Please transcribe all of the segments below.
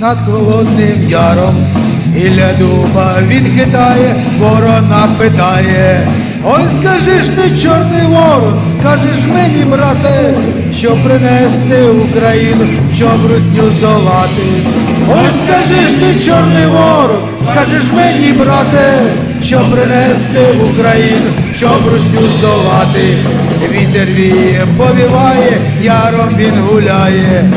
над холодним яром. Ілля дуба він хитає, ворона питає. Ой, скажи ж ти, чорний ворон, скажеш мені, брате, що принести Україну, щоб русню здолати. Ой, скажи ж ти, чорний ворон, скажеш мені, брате, що принести Україну, щоб русню здолати. Вітер віє, повіває, яром він гуляє,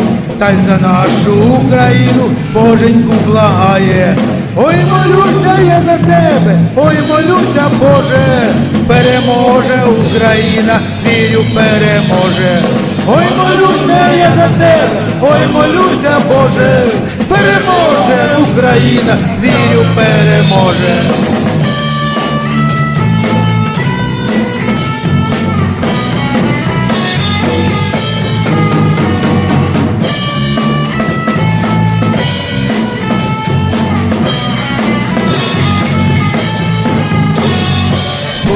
та за нашу Україну Боженьку благає. Ой, молюся я за тебе, ой, молюся, Боже, переможе Україна, вірю, переможе. Ой, молюся я за тебе, ой, молюся, Боже, переможе Україна, вірю, переможе.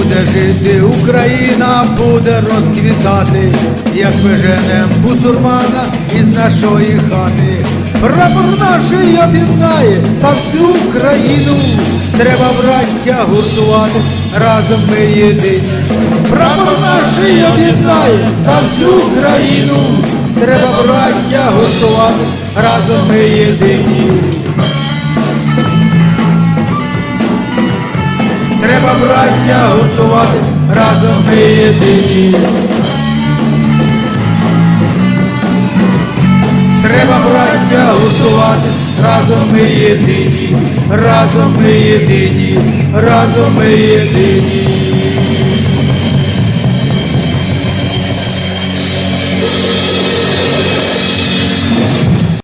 Буде жити Україна, буде розквітати, як виженем бусурмана із нашої хати. Прапор наший об'єднає та всю Україну. Треба браття гуртувати, разом ми єдині. Прапор наший об'єднає та всю Україну. Треба браття гуртувати, разом ми єдині. Треба браття готувати, разом ми єдині. Треба браття готуватись, разом ми єдині, разом ми єдині, разом ми єдині.